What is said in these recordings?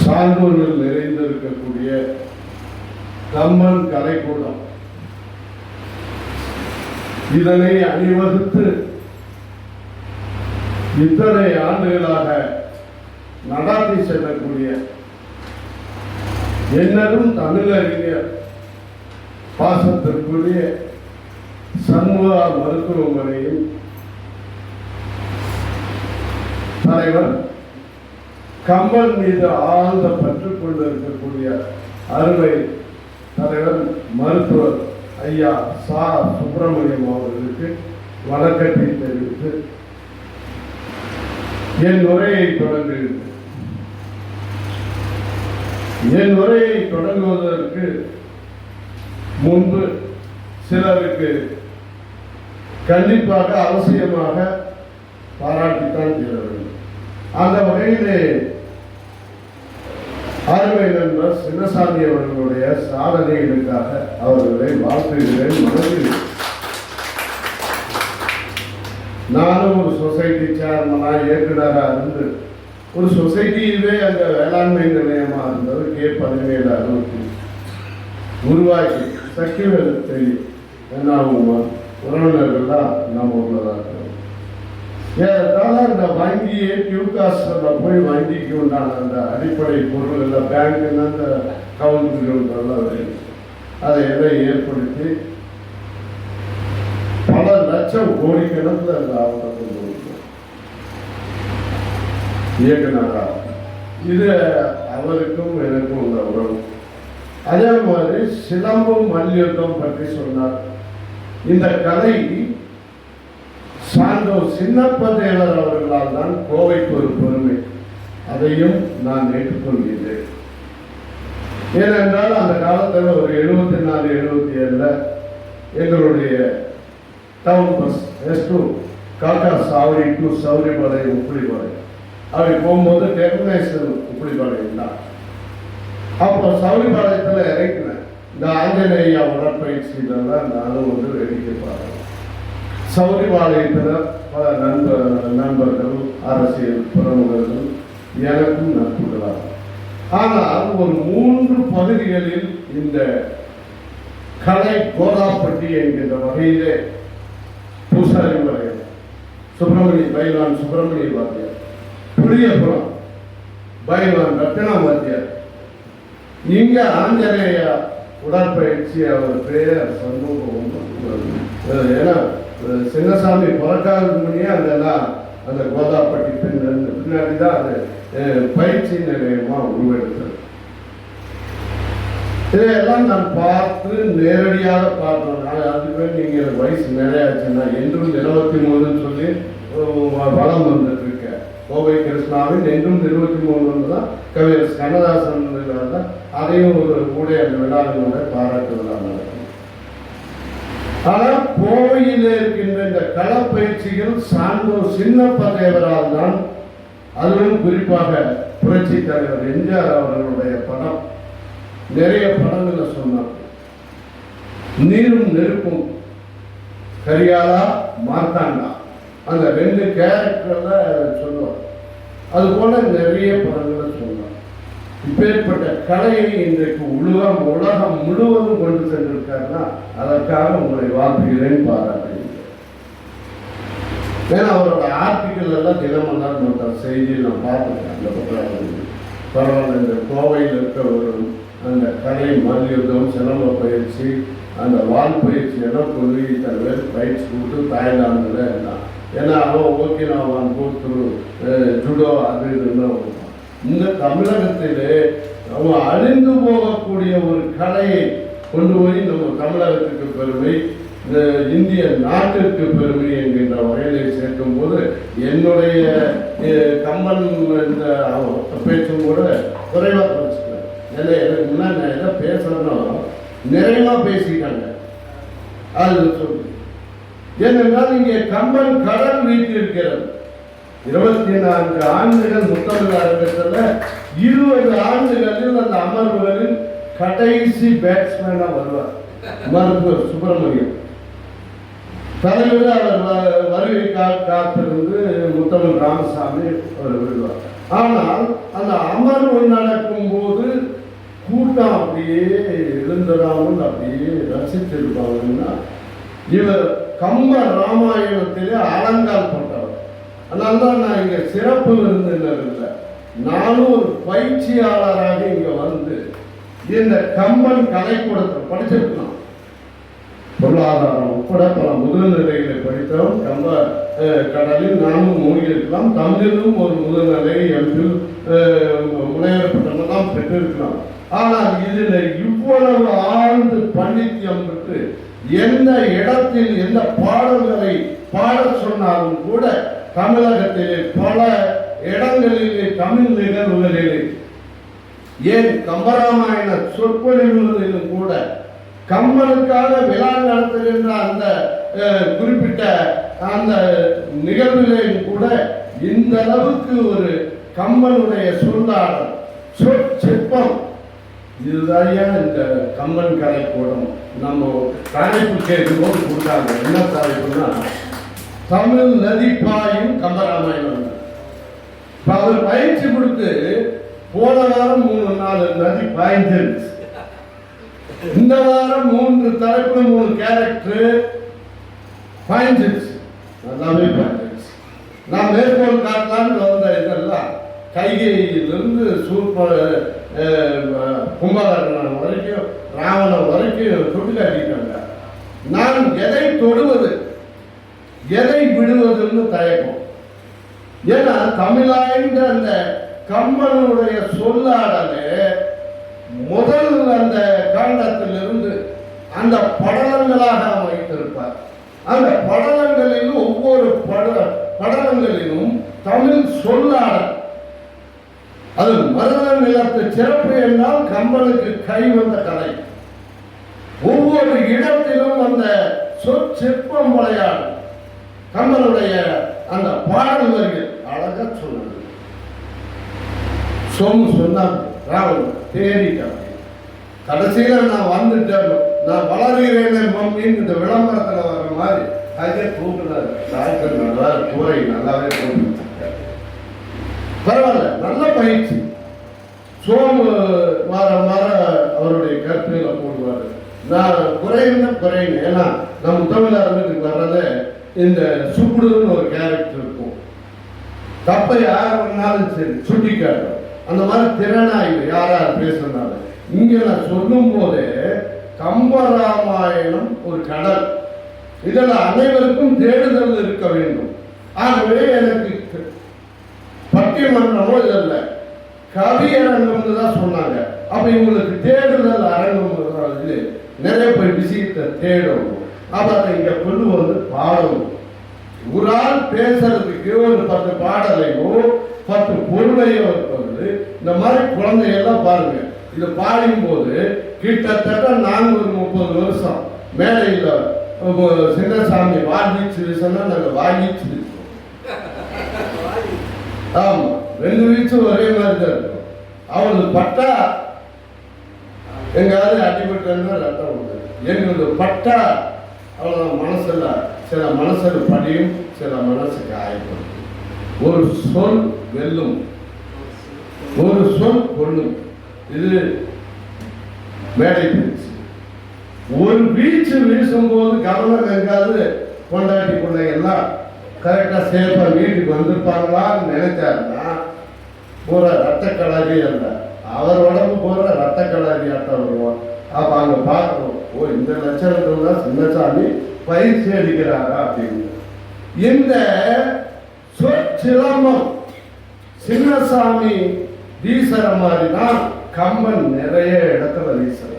சான்றோர்கள் நிறைந்திருக்கக்கூடிய கம்மன் கலைக்கூடம் இதனை அணிவகுத்து இத்தனை ஆண்டுகளாக நடாத்தி செல்லக்கூடிய என்னரும் தமிழறிஞர் பாசத்திற்குரிய சண்முகா மருத்துவமனையின் தலைவர் கம்பன் மீது ஆழ்ந்த பற்று கொண்டிருக்கக்கூடிய அருமை தலைவர் மருத்துவர் ஐயா சா. சுப்பிரமணியம் அவர்களுக்கு வணக்கத்தை தெரிவித்து என் உரையை தொடங்குகிறேன். என் உரையை தொடங்குவதற்கு முன்பு சிலருக்கு கண்டிப்பாக அவசியமாக பாராட்டித்தான் தீர வேண்டும் அந்த வகையிலே அருமை சின்னசாமி அவர்களுடைய சாதனைகளுக்காக அவர்களை வாழ்த்துகிறேன். மனதில் நானும் ஒரு சொசைட்டி சேர்மனாக இயக்குனராக இருந்து ஒரு சொசைட்டியிலே அந்த வேளாண்மை நிலையமாக இருந்தது கே பதினேழு அறுபத்தி உருவாக்கி சக்திவேல் தெரியும் என்ன ஆகுமா உறவினர்கள்லாம் நம்ம உள்ளதாக ஏறத்தாழ இந்த வங்கியே கியூகாஸ்டில் போய் வங்கிக்கு உண்டான அந்த அடிப்படை பொருள் இல்லை பேங்க்குன்னு அந்த கவுன்சிலெல்லாம் வேணும் அதை எல்லாம் ஏற்படுத்தி? பல லட்சம் கோடிக்கணக்கில் அந்த ஆவணத்தை கொண்டு வந்தோம். இயக்குனரா இது அவருக்கும் எனக்கும் உள்ள உறவு. அதே மாதிரி சிலம்பம் மல்யுத்தம் பற்றி சொன்னார். இந்த கதை சான்றோர் சின்னப்ப அவர்களால் தான் கோவைக்கு ஒரு பெருமை. அதையும் நான் ஏற்றுக்கொள்கிறேன். ஏனென்றால் அந்த காலத்தில் ஒரு எழுபத்தி நாலு எழுபத்தி ஏழுல எங்களுடைய டவுன் பஸ் எஸ் டூ காக்கா சாவடி டு சௌரிபாளையம் உப்புளிபாளையம் அப்படி போகும்போது டெக்னைசர் உப்புளிபாளையம் தான். அப்போ சௌரிபாளையத்தில் இறங்கினேன். இந்த ஆஞ்சநேயா உடற்பயிற்சியிலலாம் நானும் வந்து வேடிக்கை பார்த்தேன் சௌரிபாளையத்தில் பல நண்பர் நண்பர்கள் அரசியல் பிரமுகர்கள் எனக்கும் நட்புகளாக ஆனால் ஒரு மூன்று பகுதிகளில் இந்த கலை கோதாப்பட்டி என்கின்ற வகையிலே பூசாரி வரையம் சுப்பிரமணிய பைலான் சுப்பிரமணிய வாத்தியார் புளியபுரம் பைலான் ரத்தினா வாத்தியார். இங்க ஆஞ்சநேயா உடற்பயிற்சி அவர் பெயர் சமூகம் ஏன்னா சிங்கசாமி சின்னசாமி பிறக்காததுக்கு முன்னே அதெல்லாம் அந்த கோதாப்பட்டி பின் பின்னாடி தான் அது அஹ், பயிற்சி நிலையமாக உருவெடுத்தது. இதையெல்லாம் நான் பார்த்து நேரடியாக பார்த்தோம். நான் அதுவே நீங்க வயசு நிறைய ஆச்சுன்னா என்றும் இருபத்தி மூணுன்னு சொல்லி வளம் வந்துட்டு இருக்க கோவை கிருஷ்ணாவின் என்றும் இருபத்தி மூணு தான் கவிஞர் கண்ணதாசன் தான் அதையும் ஒரு கூட அந்த விழாவினோட பாராட்டு விழா ஆனால் கோவையில் இருக்கின்ற இந்த களப்பயிற்சியில் சான்றோர் சின்னப்ப தேவரால் தான் அதுவும் குறிப்பாக புரட்சி தலைவர் எம்ஜிஆர் அவர்களுடைய படம். நிறைய படங்களை சொன்னார். நீரும் நெருப்பும் கரியாலா மார்த்தாண்டா. அந்த ரெண்டு கேரக்டர்ல சொல்லுவார் அது போல நிறைய படங்களை சொன்னார். இப்பேற்பட்ட கலையை இன்றைக்கு உலகம் உலகம் முழுவதும் கொண்டு சென்றிருக்காருன்னா அதற்காக உங்களை வாழ்த்துகிறேன் பாராட்டுகிறேன். ஏன்னா அவரோட ஆர்டிக்கல் எல்லாம் தினமன்னார் மற்ற செய்தியில் நான் பார்த்துருக்கேன் அந்த பத்திரம் பரவாயில்ல இந்த கோவையில் இருக்க ஒரு அந்த கலை மல்யுத்தம் சிலம்ப பயிற்சி அந்த வால் பயிற்சி எல்லாம் சொல்லி தருவேன் பயிற்சி கொடுத்து தாய்லாந்தில் இருந்தான் ஏன்னா அவன் ஓகேனாவான் கூத்துரு ஜுடோ அது இதுன்னு இந்த தமிழகத்திலே நம்ம அழிந்து போகக்கூடிய ஒரு கலையை கொண்டு போய் நம்ம தமிழகத்துக்கு பெருமை இந்த இந்திய நாட்டிற்கு பெருமை என்கின்ற வகையிலே சேர்க்கும் போது என்னுடைய கம்பன் இந்த பேச்சும் கூட குறைவாக படிச்சுக்கிறேன் இல்லை எனக்கு முன்னாடி நான் எதை பேசுறேனோ நிறைவா பேசிட்டாங்க. அது சொல்லு. ஏனென்றால் இங்கே கம்பன் கடல் வீட்டிருக்கிறது இருபத்தி நான்கு ஆண்டுகள் முத்தமிழ் கடைசி பேட்ஸ்மேனா வருவார். மருத்துவர் சுப்பிரமணியம் தலைவர் அவர் வ- வருகை காத்திருந்து முத்தமிழ் ராமசாமி அவர் விடுவார். ஆனால் அந்த அமர்வு நடக்கும் போது கூட்டம் அப்படியே எழுந்திராமல் அப்படியே ரசித்திருப்பாங்கன்னா இவர் கம்ப ராமாயணத்திலே அலங்கால் பட்டவர் அதனால தான் நான் இங்கே சிறப்பு விருந்தினர் இல்லை. நானும் ஒரு பயிற்சியாளராக இங்கே வந்து இந்த கம்பன் கலைக்கூடத்தில் படிச்சிருக்கலாம். பொருளாதாரம் உட்பட பல முதுநிலைகளை படித்தோம். கம்ப கடலில் நானும் மூழ்கியிருக்கலாம். தமிழிலும் ஒரு முதுநிலை எம்பில் முனைவர் பட்டமெல்லாம் பெற்றிருக்கலாம். ஆனால் இதில் இவ்வளவு ஆழ்ந்து பண்டித்தியம் பெற்று எந்த இடத்தில் எந்த பாடல்களை பாட சொன்னாலும் கூட தமிழகத்திலே பல இடங்களிலே தமிழ் நிகழ்வுகளிலே ஏன் கம்பராமாயண சொற்பொழிவுகளிலும் கூட கம்பனுக்காக விழா நடத்துகின்ற அந்த குறிப்பிட்ட அந்த நிகழ்விலையும் கூட இந்த அளவுக்கு ஒரு கம்பனுடைய சொல்லாடல் சொற்பம். இதுதான் இந்த கம்பன் கூடம். நம்ம தலைப்பு கேட்கும்போது கொடுத்தாங்க. என்ன தலைப்புன்னா தமிழ் நதி பாயும் கம்பராமாயணம் அவர் பயிற்சி கொடுத்து போன வாரம் மூணு நாலு நதி பாய்ஞ்சிருச்சு இந்த வாரம் மூன்று தலைப்பு மூணு கேரக்டர் பாய்ஞ்சிருச்சு நல்லாவே பாய்ஞ்சிருச்சு நான் மேற்கோள் காட்டலான்னு வந்த இதெல்லாம் கைகையிலிருந்து சூப்பர் கும்பகர்ணன் வரைக்கும் ராவணன் வரைக்கும் சுட்டுக்காட்டிட்டாங்க. நான் எதை தொடுவது எதை விடுவதுன்னு தயக்கம். ஏன்னா தமிழாய்ந்த அந்த கம்மனுடைய சொல்லாடலே முதல் அந்த காண்டத்திலிருந்து அந்த படலங்களாக அமைத்திருப்பார் அந்த படலங்களில் ஒவ்வொரு பட படலங்களிலும் தமிழ் சொல்லாடல். அது மருத நிலத்து சிறப்பு என்றால் கம்பனுக்கு கை வந்த கலை. ஒவ்வொரு இடத்திலும் அந்த சொற்சிற்பம் விளையாடும். கம்பனுடைய அந்த பாடல் வரிகள் அழகா சொல்லுது. சொம் சொன்னார் ராவணன் தேடிட்டான் கடைசியில் நான் வந்துட்டேன். நான் வளர்கிறேன் மம்மின்னு இந்த விளம்பரத்தில் வர மாதிரி அதே கூப்பிடுறாரு டாக்டர் நல்லா கூரை நல்லாவே பரவாயில்ல நல்ல பயிற்சி. சோமு மாற மாற அவருடைய கருத்துக்களை போடுவார். நான் குறையுன்னா குறையுங்க ஏன்னா நம்ம தமிழ் அரங்கத்துக்கு இந்த சுப்புடுன்னு ஒரு கேரக்டர் இருக்கும். தப்பை யார் பண்ணாலும் சரி சுட்டி காட்டுறோம் அந்த மாதிரி திறனாய்வு யார் யார் பேசுனாலும். இங்க நான் சொல்லும் போதே கம்பராமாயணம் ஒரு கடல். இதில் அனைவருக்கும் தேடுதல் இருக்க வேண்டும். ஆகவே எனக்கு பட்டிமன்றமோ இல்ல. கவி அரங்கம்னு தான் சொன்னாங்க. அப்ப இவங்களுக்கு தேடுதல் அரங்கம் இது. நிறைய பேர் விஷயத்தை தேடணும். அப்ப அதை இங்க கொண்டு வந்து பாடணும். ஒரு ஆள் பேசுறதுக்கு ஒரு பத்து பாடலையோ பத்து பொருளையோ இருப்பது இந்த மாதிரி குழந்தைகள்லாம் பாருங்க. இது பாடும் போது கிட்டத்தட்ட நானூறு முப்பது வருஷம் மேடையில் சின்னசாமி வாங்கிச்சு நாங்கள் வாங்கி வாங்கிச்சு. ஆமாம் ரெண்டு வீச்சும் ஒரே மாதிரி தான் இருக்கும். அவனுக்கு பட்டா எங்காவது அடிபட்டு ரத்தம் உண்டு. எங்களுக்கு பட்டா அவ்வளோ மனசில் சில மனசில் படியும் சில மனசு காயப்படும் ஒரு சொல் வெல்லும். ஒரு சொல் கொள்ளும் இது மேடை பேச்சு ஒரு வீச்சு வீசும்போது கவனம் எங்காவது கொண்டாடி பிள்ளைங்க எல்லாம் கரெக்டாக சேஃபாக வீட்டுக்கு வந்திருப்பாங்களான்னு நினைச்சாருன்னா போகிற ரத்த கலாரி அல்ல அவர் உடம்பு போகிற ரத்த கலாரி ஆட்டம் வருவான். அப்போ அங்கே பார்க்கணும் ஓ இந்த லட்சணத்தில் தான் சின்னசாமி பயிற்சி அடிக்கிறாரா அப்படின்னு. இந்த சொற்சிலம்பம் சின்னசாமி வீசுற மாதிரி தான் கம்பன் நிறைய இடத்துல வீசுறார்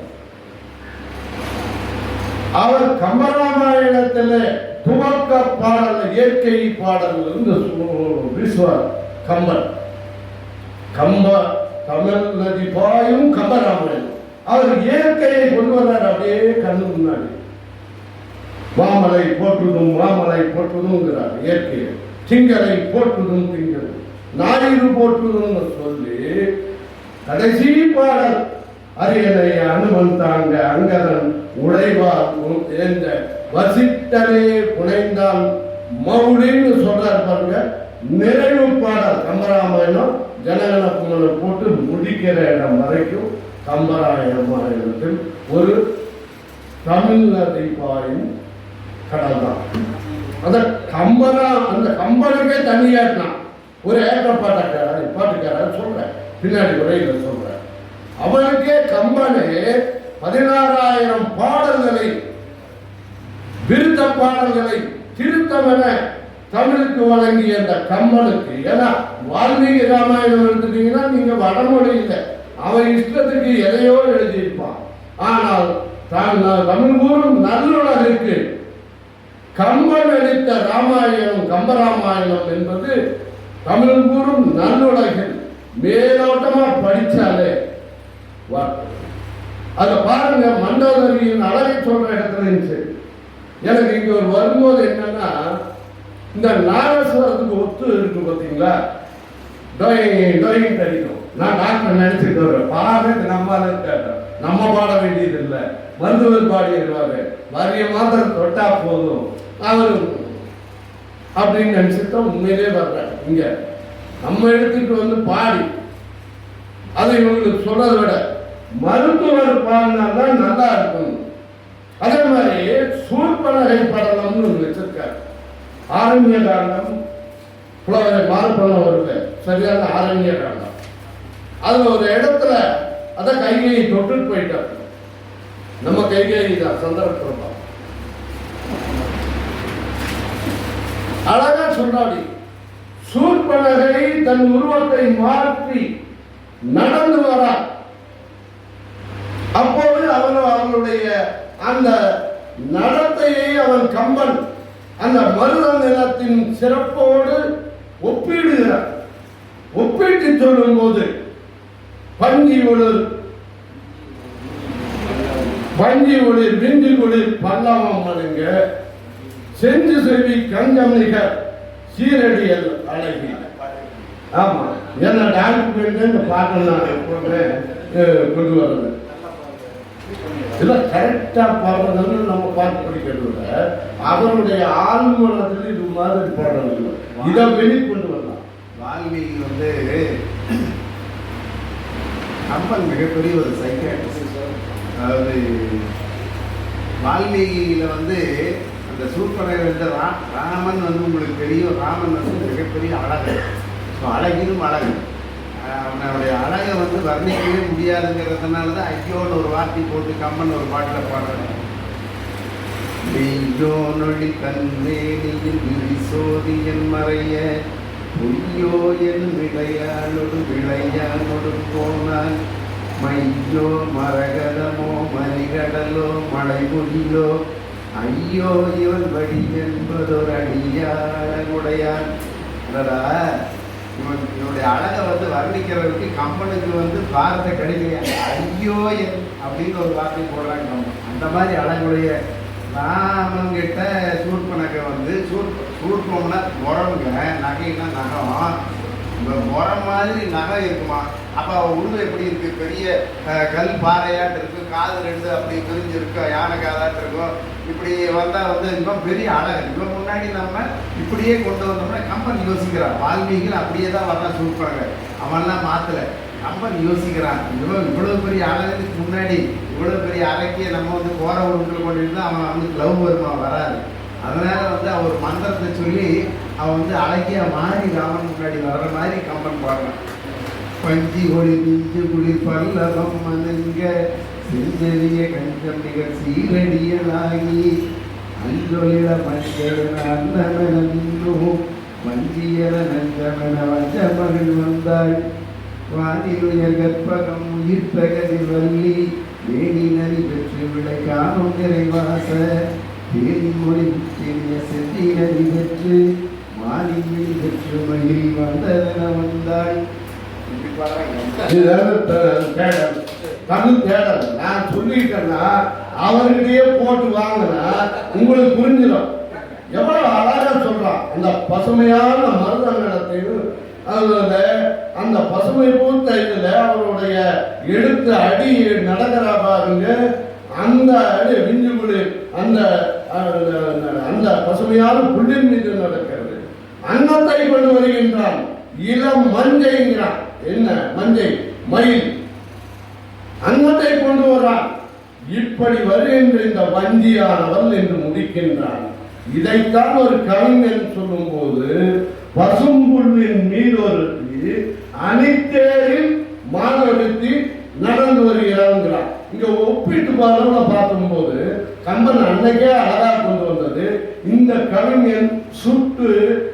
அவர் கம்பராமாயணத்துல துவக்க பாடல் இயற்கை பாடல் இருந்து வீசுவார் கம்பன். கம்ப தமிழ் நதி பாயும் கம்பராமாயணம். அவர் இயற்கையை கொண்டு வர்றார் அப்படியே கண்ணு முன்னாடி. மாமலை போற்றுதும் மாமலை போற்றுதுங்கிறார் இயற்கையை. திங்களை போற்றுதும் திங்கள். ஞாயிறு போற்றுதும்னு சொல்லி கடைசி பாடல் அரியணை அனுமன் தாங்க அங்கதன் உடைவார் உன் ஏந்த புனைந்தான் மவுடின்னு மௌடின்னு சொல்றார் பாருங்க. நிறைவு பாடல் கம்பராமாயணம். ஜனகணக்குமனை போட்டு முடிக்கிற இடம் வரைக்கும் கம்பராயணத்தில் ஒரு தமிழ் நதி கடல் தான் அந்த கம்பனா அந்த கம்பனுக்கே தனியாட்டினான் ஒரு ஏற்ற பாட்டக்காரன் பாட்டுக்காரர் சொல்றேன் பின்னாடி உரையில சொல்றேன் அவனுக்கே கம்பனே பதினாறாயிரம் பாடல்களை விருத்த பாடல்களை திருத்தமென தமிழுக்கு வழங்கிய அந்த கம்மனுக்கு ஏன்னா வால்மீகி ராமாயணம் எடுத்துட்டீங்கன்னா நீங்க வடமொழி இல்லை அவன் இஷ்டத்துக்கு எதையோ எழுதியிருப்பான் ஆனால் தான் தமிழ் கூறும் நல்லுணர்வுக்கு கம்பன் அளித்த ராமாயணம் கம்பராமாயணம் என்பது தமிழ் கூறும் நல்லுலகில் மேலோட்டமா படிச்சாலே அதை பாருங்க மண்டோதரியின் அழகை சொல்ற இடத்துல இருந்துச்சு. எனக்கு இங்க ஒரு வரும்போது என்னன்னா இந்த நாகஸ்வரத்துக்கு ஒத்து இருக்கு பார்த்தீங்களா டொயின் டொயின் அடிக்கும். நான் டாக்டர் நினைச்சிட்டு வரேன் பாடுறது நம்மால கேட்டேன் நம்ம பாட வேண்டியது இல்லை மருத்துவர் பாடிடுவாரு வரிய மாத்திரம் தொட்டா போதும். அவர் அப்படின்னு நினைச்சிட்டு உண்மையிலே வர்றேன் இங்க நம்ம எடுத்துட்டு வந்து பாடி. அதை இவங்களுக்கு சொல்றதை விட மருத்துவர் பாடினாதான் நல்லா இருக்கும். அதே மாதிரி சூர்பனகை படலம்னு ஒன்று வச்சிருக்காரு. ஆரண்ய காண்டம் புலவரை மாறுபடம் வருது சரியான ஆரண்ய காண்டம். அது ஒரு இடத்துல அதை கைகையை தொட்டுட்டு போயிட்டார். நம்ம கைகேயி தான் சந்தர்ப்பம் அழகா சொல்றாடி சூர்பனகை தன் உருவத்தை மாற்றி நடந்து வரா அப்போது அவன் அவனுடைய அந்த நடத்தையை அவன் கம்பன் அந்த மருத நிலத்தின் சிறப்போடு ஒப்பிடுகிறார். ஒப்பிட்டு சொல்லும்போது பஞ்சி ஒளிர் பஞ்சி ஒளிர் பிஞ்சு ஒளிர் பல்லாமம் மருங்க செஞ்சு செல்வி கண்கமிக சீரடியல் அழகி. ஆமா. என்ன டான்ஸ் இந்த பாட்டை நான் கொண்டு வர்றது இதெல்லாம் கரெக்டா பாடுறதுன்னு நம்ம பாட்டு படிக்கிறது இல்ல அவருடைய ஆழ்மனத்தில் இது மாதிரி பாடுறது இல்லை இதை வெளிக்கொண்டு வரலாம். வால்மீகி வந்து கம்பன் மிகப்பெரிய ஒரு சைக்காட்ரிஸ்ட் அதாவது வால்மீகியில் வந்து இந்த சூப்பரை வந்து ரா ராமன் வந்து உங்களுக்கு தெரியும். ராமன் வந்து மிகப்பெரிய அழகு ஸோ அழகிலும் அழகு. ஆஹ் அவனுடைய அழகை வந்து வர்ணிக்கவே முடியாதுங்கிறதுனால தான் ஐயோன்னு ஒரு வார்த்தை போட்டு கம்மன் ஒரு பாட்டில் பாடுறேன் நெய்யோ நொழி கண்மேனியில் விழி சோதியன் மறைய பொய்யோ என் விளையாளொடு விளையாளொடு போனான் மையோ மரகதமோ மணிகடலோ மலைமொழியோ ஐயோ இவன் வழி என்பதொரு அடியாளனுடையான். இவன் இவனுடைய அழகை வந்து வர்ணிக்கிறதுக்கு கம்பனுக்கு வந்து வார்த்தை கிடைக்கலையா? ஐயோ என் அப்படின்னு ஒரு வார்த்தை போடுறாங்க கம்பன். அந்த மாதிரி அழகுடைய ராமன்கிட்ட சூர்பனகை வந்து சூர் சூர்பம்னா முரங்க நகைன்னா நகம். முறம் மாதிரி நகை இருக்குமா? அப்போ உருவம் எப்படி இருக்கு? பெரிய கல் பாறையாட்டு இருக்கு காது ரெண்டு அப்படி பிரிஞ்சு யானை காதாட்டு இருக்கும் இப்படி வந்தால் வந்து இவன் பெரிய அழகு இவன் முன்னாடி நம்ம இப்படியே கொண்டு வந்தோம்னா கம்பன் யோசிக்கிறான். வால்மீகிகள் அப்படியே தான் வரலாம் சூர்பனகை அவன்லாம் மாற்றலை கம்பன் யோசிக்கிறான். இவன் இவ்வளோ பெரிய அழகுக்கு முன்னாடி இவ்வளோ பெரிய அழகிய நம்ம வந்து போகிற ஊருக்குள்ள கொண்டு அவன் வந்து லவ் வருமா வராது அதனால் வந்து அவர் மந்திரத்தை சொல்லி அவன் வந்து அழகிய மாறி ராமன் முன்னாடி வர்ற மாதிரி கம்பன் பாடுறான். பஞ்சி ஒளி பிஞ்சு குளிர் பல்லவம் மனங்க செஞ்செறிய கஞ்சம் நிகர் சீரடியலாகி அஞ்சொலிட மஞ்சள் அன்னமென நின்னும் வஞ்சியர நஞ்சமென வஞ்சமகள் வந்தாள். வானிலுய கற்பகம் உயிர்த்த கதிர் வள்ளி வேணி நரி பெற்று விளை காணும் நிறைவாச. தேனி மொழி சிறிய செந்தி பெற்று மாலின்மில் பெற்று மகிழ் வந்ததென வந்தாய் இப்படி பாடுறாங்க. இது வந்து தமிழ் தேடல் நான் சொல்லிட்டேன்னா அவர்கிட்டயே போட்டு வாங்கினா உங்களுக்கு புரிஞ்சிடும் எவ்வளவு அழகா சொல்றான் அந்த பசுமையான மருத நிலத்தையும் அதுல அந்த பசுமை பூத்த இதுல அவருடைய எடுத்து அடி நடக்கிறா பாருங்க அந்த அடி விஞ்சுகுடி அந்த அந்த- அந்த பசுமையான புல்லின் மீது நடக்கிறது. அன்னத்தை கொண்டு வருகின்றான். இளம் மஞ்சைங்கிறான் என்ன? மஞ்சை. மயில். அன்னத்தை கொண்டு வரான் இப்படி வருகின்ற இந்த வஞ்சியானவள் என்று முடிக்கின்றான். இதைத்தான் ஒரு கவிஞன் சொல்லும்போது பசும்புல்லின் மீது ஒருத்தி அணித்தேரில் மாணவருத்தி நடந்து வருகிறாங்கிறான் இங்க ஒப்பிட்டு பாருங்க பார்க்கும்போது கம்பன் அன்னைக்கே அழகா கொண்டு வந்தது. இந்த கவிஞன் சுட்டு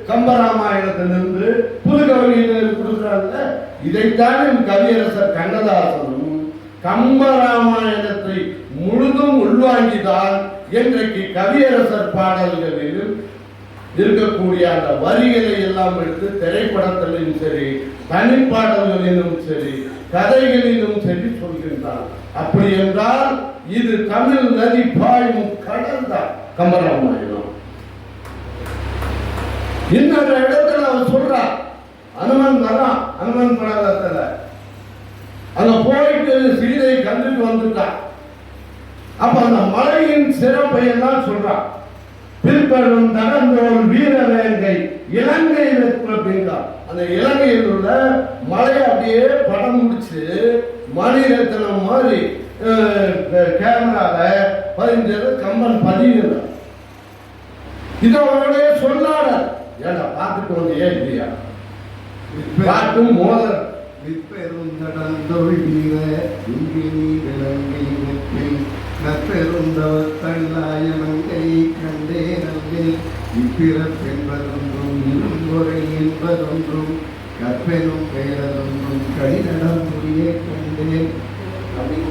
கம்பராமாயணத்திலிருந்து புது கவிஞர்கள் கொடுக்குறாங்க இதைத்தான் என் கவியரசர் கண்ணதாசனும் கம்பராமாயணத்தை முழுதும் உள்வாங்கிதான் இன்றைக்கு கவியரசர் பாடல்களில் இருக்கக்கூடிய அந்த வரிகளை எல்லாம் எடுத்து திரைப்படத்திலும் சரி தனிப்பாடல்களிலும் சரி கதைகளிலும் சரி சொல்கின்றார் அப்படி என்றால் இது தமிழ் நதி பாயும் கடல் தான். கம்பராமாயணம் இன்னொரு இடத்துல அவர் சொல்றார் அனுமன் வரான் அனுமன் படலத்துல அங்க போயிட்டு சீதை கண்டுட்டு வந்துட்டான். அப்ப அந்த மலையின் சிறப்பை எல்லாம் சொல்றான். பிற்பெரும் தகந்தோல் வீரவேங்கை இலங்கை வெற்றிங்கா அந்த இலங்கையில் உள்ள மலையை அப்படியே படம் முடிச்சு மணிரத்னம் மாதிரி கேமரால பதிஞ்சது கம்பன் பதிகிறார் இது அவருடைய சொல்லாடல் ஏடா பார்த்துட்டு வந்தியே இல்லையா? காட்டும் மோதல் விப்பெருந்தடந்தொழி வீர இன்றி நீ விளங்கை வெற்றில் நற்பெருந்தவத்தல்லாயமங்கை கண்டே நல்லே இப்பிறப்பென்பதொன்றும் இரும்பொறை என்பதொன்றும் கற்பெனும் பெயரதொன்றும் கடிநடம் புரிய கண்டேன் அப்படின்னு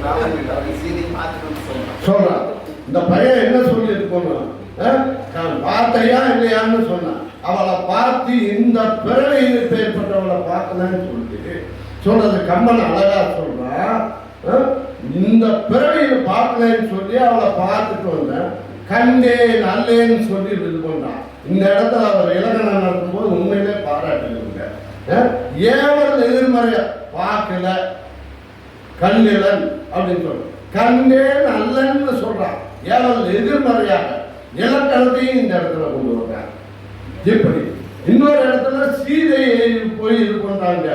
சொல்றான். இந்த பையன் என்ன சொல்லி இருக்கணும் பார்த்தையா இல்லையான்னு சொன்னான். அவளை பார்த்து இந்த பிறவையில் ஏற்பட்டவளை பார்க்கலன்னு சொல்லிட்டு சொன்னது கம்மன் அழகா சொல்றான். இந்த பிறவியில் பார்க்கலன்னு சொல்லி அவளை பார்த்துட்டு வந்தேன் கண்டே நல்லேன்னு சொல்லி இது பண்ணான் இந்த இடத்துல அவர் இலக்கணம் நடத்தும்போது உண்மையிலே பாராட்டுங்க ஏவல் எதிர்மறைய பார்க்கல கண்ணிலன் அப்படின்னு சொல்ற கண்டேன் நல்லன்னு சொல்றான். ஏவல் எதிர்மறையாக இலக்கணத்தையும் இந்த இடத்துல கொண்டு வர்றாங்க எப்படி இன்னொரு இடத்துல சீதையை போய் இது பண்றாங்க.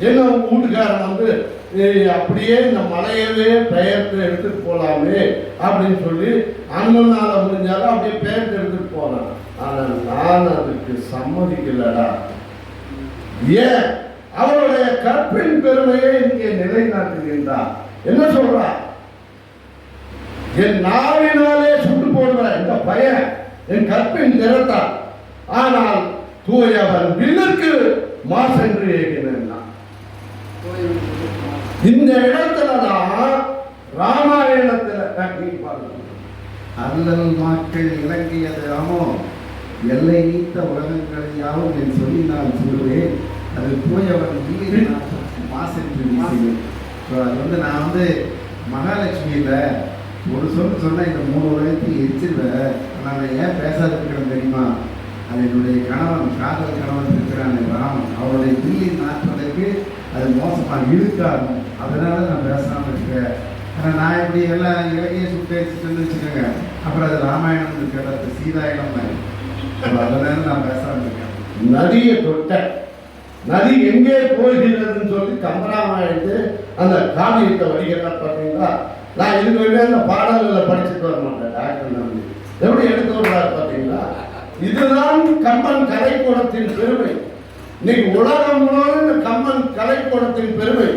என்ன வீட்டுக்காரன் வந்து அப்படியே இந்த மலையவே பெயர்த்து எடுத்துட்டு போகலாமே அப்படின்னு சொல்லி அண்ணனால் முடிஞ்சாலும் அப்படியே பெயர்த்து எடுத்துட்டு போனான். ஆனால் நான் அதுக்கு சம்மதிக்கலடா. ஏன்? அவருடைய கற்பின் பெருமையை இங்கே நிலைநாட்டுகின்றார். என்ன சொல்றா? என் நாவினாலே சுட்டு போடுவேன் இந்த பையன் என் கற்பின் நிறத்தான் ஆனால் தூயவன் வில்லுக்கு மாசென்று ஏகினான் இந்த இடத்துல தான் ராமாயணத்துல அல்லல் மாக்கள் இலங்கியது எல்லை நீத்த உலகங்களை யாவும் என் சொல்லி நான் சொல்லுவேன். அது தூயவன் இல்லை மாசென்று வீசினேன். ஸோ அது வந்து நான் வந்து மகாலட்சுமியில் ஒரு சொல் சொன்னால் இந்த மூணு உலகத்தையும் எரிச்சிருவேன். நான் ஏன் பேசாத இருக்கிறேன் தெரியுமா? அது என்னுடைய கணவன் காதல் கணவன் இருக்கிறான் ராமன். அவருடைய வில்லின் நாட்களுக்கு அது மோசமாக இழுக்காகும் அதனால நான் பேசாமல் இருக்கேன். ஆனால் நான் இப்படி எல்லாம் இலக்கிய சுட்டேச்சுன்னு வச்சுக்கோங்க. அப்புறம் அது ராமாயணம் இருக்கிற அது சீதாயணம் மாதிரி. அதனால நான் பேசாமல் இருக்கேன். நதியை தொட்ட நதி எங்கே போகிறதுன்னு சொல்லி கம்பராமாயணத்து அந்த காவியத்தை வடிகட்டார் பார்த்தீங்களா? நான் இதுக்கு வேண்டிய அந்த பாடல்களை படிச்சுட்டு வர மாட்டேன் டாக்டர் நம்பி. எப்படி எடுத்து வர்றாரு பார்த்தீங்களா? இதுதான் கம்பன் கலைக்கூடத்தின் பெருமை. இன்னைக்கு உலகம் முழுவதும் இந்த கம்பன் கலைக்கூடத்தின் பெருமை.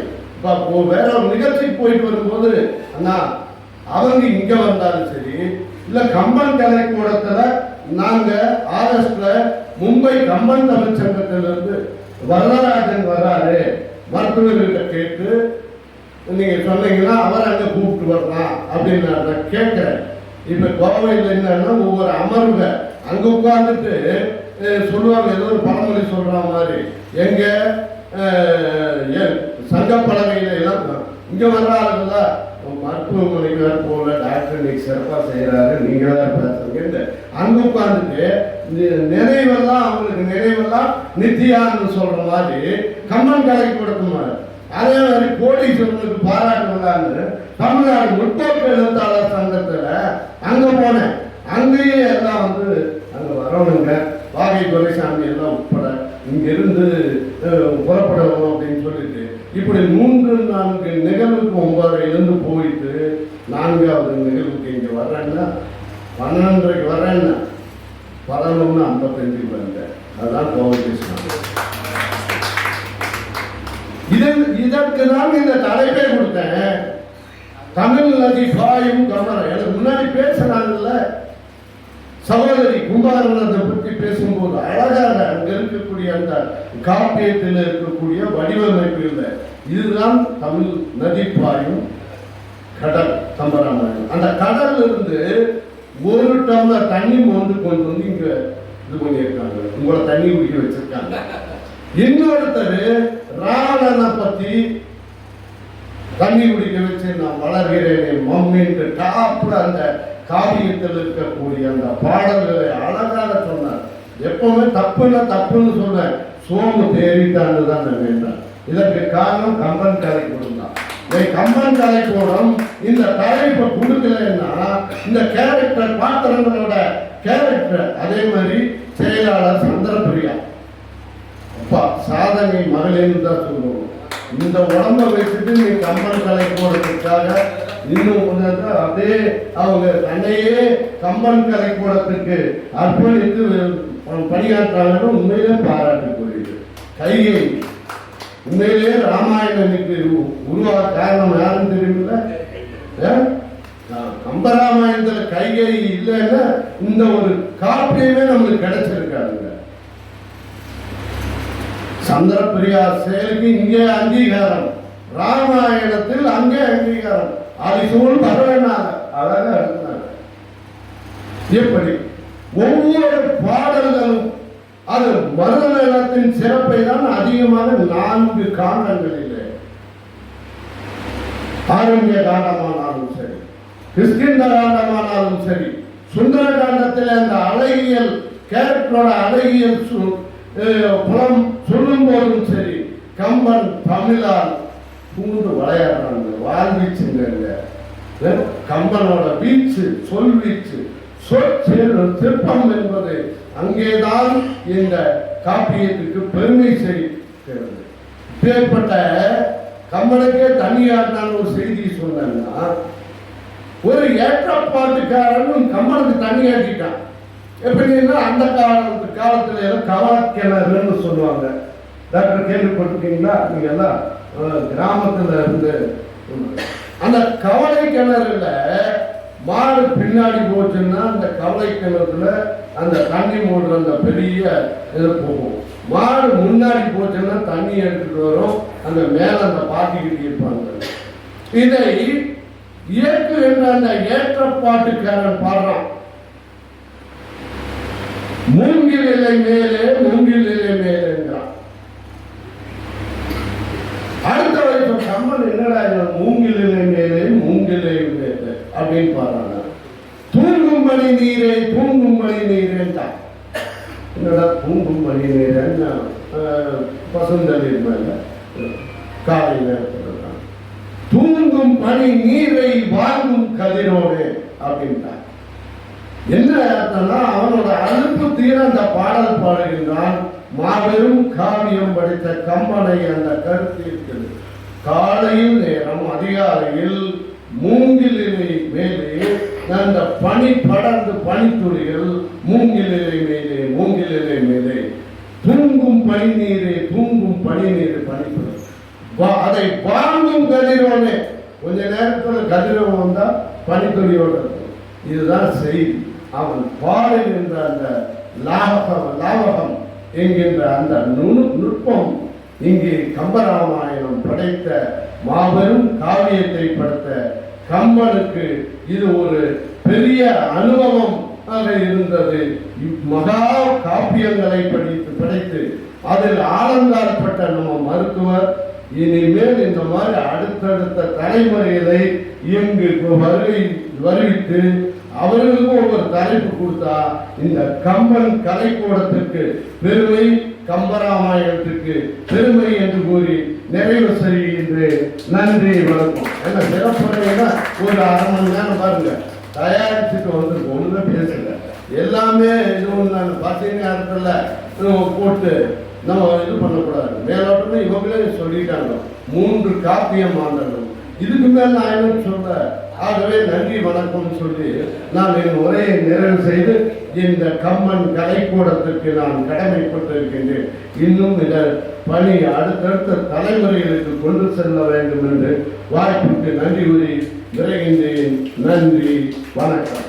வேற ஒரு நிகழ்ச்சிக்கு போயிட்டு வரும்போது அண்ணா அவங்க இங்க வந்தாலும் சரி இல்ல கம்பன் கலைக்கூடத்துல நாங்க ஆகஸ்ட்ல மும்பை கம்பன் தமிழ் சங்கத்திலிருந்து வரதராஜன் வராரு மருத்துவர்கிட்ட கேட்டு நீங்க சொன்னீங்கன்னா அவர் அங்க கூப்பிட்டு வரலாம் அப்படின்னு நான் கேட்கிறேன். இப்ப கோவையில் என்னன்னா ஒவ்வொரு அமர்வுல அங்க உட்கார்ந்துட்டு சொல்லுவாங்க ஏதோ ஒரு பழமொழி சொல்ற மாதிரி. எங்க சங்க பலகையில எல்லாம் இங்க வர்றாருங்களா மருத்துவமனைக்கு வேற போகல டாக்டர் இன்னைக்கு சிறப்பா செய்யறாரு நீங்க தான் பேசுறீங்க. அங்க உட்காந்துட்டு நி- நினைவெல்லாம் அவங்களுக்கு நினைவெல்லாம் நித்தியான்னு சொல்ற மாதிரி கம்மன் கலைக்கு கொடுக்குமாறு. அதே மாதிரி கோடீஸ்வரனுக்கு பாராட்டு விழான்னு தமிழ்நாடு முற்போக்கு எழுத்தாளர் சங்கத்துல அங்க போனேன். அங்கேயே எல்லாம் வந்து அங்க வரவனுங்க வாகை துரைசாமி எல்லாம் உட்பட இங்கிருந்து அஹ், புறப்படணும் அப்படின்னு சொல்லிட்டு இப்படி மூன்று நான்கு நிகழ்வுக்கு ஒன்பதரைலேருந்து இருந்து போய் நிகழ்வுக்கு இங்கே வர்றேன்னா பன்னெண்டரைக்கு வர்றேன்னா பதினொன்று ஐம்பத்தஞ்சுக்கு வந்தேன் அதுதான் கோவகிருஷ்ணன் இதன் இதற்கு தான் இந்த தலைப்பை கொடுத்தேன் தமிழ் நதி பாயும் கமரம் எனக்கு முன்னாடி பேசினாங்கல்ல சகோதரி கும்பாரணத்தை பற்றி பேசும்போது அழகாக அங்க இருக்கக்கூடிய அந்த காப்பியத்தில் இருக்கக்கூடிய வடிவமைப்பு இல்லை இதுதான் தமிழ் நதி பாயும் கடல் கம்பராமாயணம் அந்த கடல்ல இருந்து வந்து தண்ணி வந்து கொண்டு வந்து இங்க இது பண்ணியிருக்காங்க. உங்களை தண்ணி குடிக்க வச்சிருக்காங்க. இன்னொருத்தர் ராவணனை பத்தி தண்ணி குடிக்க வச்சு நான் வளர்கிறேன் என் மம்மின்ட்டு டாப்ல அந்த காவியத்தில் இருக்கக்கூடிய அந்த பாடல்களை அழகாக சொன்னார். எப்பவுமே தப்புன்னா தப்புன்னு சொன்னேன் சோமு தேறிட்டான்னு தான் நான் வேண்டாம் இதற்கு காரணம் கம்பன் கரை கொடுத்தான். கம்பன் கலை இந்த தலைப்பை கொடுக்கலன்னா இந்த கேரக்டர் பாத்திரங்களோட கேரக்டர் அதே மாதிரி செயலாளர் சந்திரபிரியா. அப்பா சாதனை மகளிர்னு தான் சொல்லுவோம். இந்த உடம்ப வச்சுட்டு நீ கம்பன் கலை போடுறதுக்காக இன்னும் கொஞ்சம் அவங்க தன்னையே கம்பன் கலை கூடத்துக்கு அர்ப்பணித்து பணியாற்றாங்கன்னு உண்மையிலே பாராட்டுக்குரியது. கையை உண்மையிலேயே ராமாயணனுக்கு உருவாக காரணம் யாருன்னு தெரியுமில்ல? கம்பராமாயணத்துல கைகை இல்லைன்னா இந்த ஒரு காப்பியமே நம்மளுக்கு கிடைச்சிருக்காதுங்க. சந்திரபிரியா செயலுக்கு இங்கே அங்கீகாரம். ராமாயணத்தில் அங்கே அங்கீகாரம். அரிசூல் பரவனாக அழகா எப்படி? ஒவ்வொரு பாடல்களும் அது மருதநலத்தின் சிறப்பை தான் அதிகமாக நான்கு காண்டங்களிலே ஆரோக்கிய காரணமானாலும் சரி கிருஷ்ண சரி சுந்தர காண்டத்தில் அந்த அழகியல் கேரக்டரோட அழகியல் புலம் சொல்லும் போதும் சரி கம்பன் தமிழால் பூண்டு விளையாடுறாங்க வாழ்வீச்சுங்க கம்பனோட வீச்சு சொல் வீச்சு சொற்செயல் சிற்பம் என்பது அங்கேதான் இந்த காப்பியத்துக்கு பெருமை செய்கிறது இப்பேற்பட்ட கம்பனுக்கே தனியாட்டான ஒரு செய்தி சொன்னா ஒரு ஏற்றப்பாட்டுக்காரனும் கம்பனுக்கு தனியாக்கிட்டான். எப்படின்னா அந்த காலத்து காலத்துல எல்லாம் கவலக்கிணறுன்னு சொல்லுவாங்க. டாக்டர் கேள்விப்பட்டிருக்கீங்களா? நீங்க எல்லாம் கிராமத்துல இருந்து அந்த கவலை கிணறுல மாடு பின்னாடி போச்சுன்னா அந்த கவலை கிணறுல அந்த தண்ணி மூடுற அந்த பெரிய இதில் போகும். மாடு முன்னாடி போச்சுன்னா தண்ணி எடுத்துட்டு வரும். அந்த மேலே அந்த பாட்டிக்கிட்டு இருப்பாங்க. இதை இயக்கு என்ற அந்த ஏற்றப்பாட்டுக்காரன் பாடுறான். மூங்கில் இலை மேலே மூங்கில் இலை மேலேங்கிறான் அடுத்த வரைக்கும் கம்மன் என்னடா மூங்கில் இலை மேலே மூங்கில் இலை மேலே அப்படின்னு பாடுறாங்க. தூங்கும்படி நீரை தூங்கும்படி நீரேன்ட்டான் என்னடா தூங்கும்படி நீரேன்னு அஹ், பசுந்தளிர் காலையில் தூங்கும் பனி நீரை வாங்கும் கதிரோடு அப்படின்ட்டான் என்ன அர்த்தம்னா அவனோட அலுப்பு தீர அந்த பாடல் பாடுகின்றான். மாபெரும் காவியம் படித்த கம்பனை அந்த கருத்து இருக்கிறது காலையில் நேரம் அதிகாலையில் மூங்கிலினை மேலே அந்த பனி படர்ந்து பனித்துளிகள் மூங்கிலினை மேலே மூங்கிலினை மேலே. தூங்கும் பனி நீரே தூங்கும் பனி நீர் பனித்துளி அதை வாங்கும் கதிரோனே. கொஞ்ச நேரத்தில் கதிரவன் வந்தால் பனித்துளியோட இருக்கும். இதுதான் செய்தி அவன் பாடுகின்ற அந்த லாபகம் லாபகம் என்கின்ற அந்த நுணு நுட்பம் இங்கே கம்பராமாயணம் படைத்த மாபெரும் காவியத்தை படைத்த கம்பனுக்கு இது ஒரு பெரிய அனுபவம் இருந்தது. மகா காப்பியங்களை படித்து படைத்து அதில் ஆனந்தாற்பட்ட நம்ம மருத்துவர். இனிமேல் இந்த மாதிரி அடுத்தடுத்த தலைமுறைகளை இங்கு வருகை வருவித்து அவர்களுக்கும் ஒரு தலைப்பு கொடுத்தா இந்த கம்பன் கலைக்கூடத்திற்கு பெருமை கம்பராமாயணத்துக்கு பெருமை என்று கூறி நிறைவு செய்கின்றேன் நன்றி வணக்கம். என்ன சிறப்புரைன்னா ஒரு அரை மணி நேரம் பாருங்க. தயாரிச்சுட்டு வந்திருக்கோம் ஒண்ணுமே பேசல. எல்லாமே இதுவும் நான் பத்து நேரத்தில் போட்டு நம்ம இது பண்ணக்கூடாது. மேலோட்டமே இவங்களே சொல்லிட்டாங்க. மூன்று காப்பியம் ஆண்டனும் இதுக்கு மேல் நான் என்ன சொல்ல ஆகவே நன்றி வணக்கம் சொல்லி நான் என் உரையை நிறைவு செய்து இந்த கம்மன் கலைக்கூடத்திற்கு நான் கடமைப்பட்டிருக்கின்றேன். இன்னும் இந்த பணி அடுத்தடுத்த தலைமுறைகளுக்கு கொண்டு செல்ல வேண்டும் என்று வாய்ப்புக்கு நன்றி கூறி விரைகின்றேன். நன்றி வணக்கம்.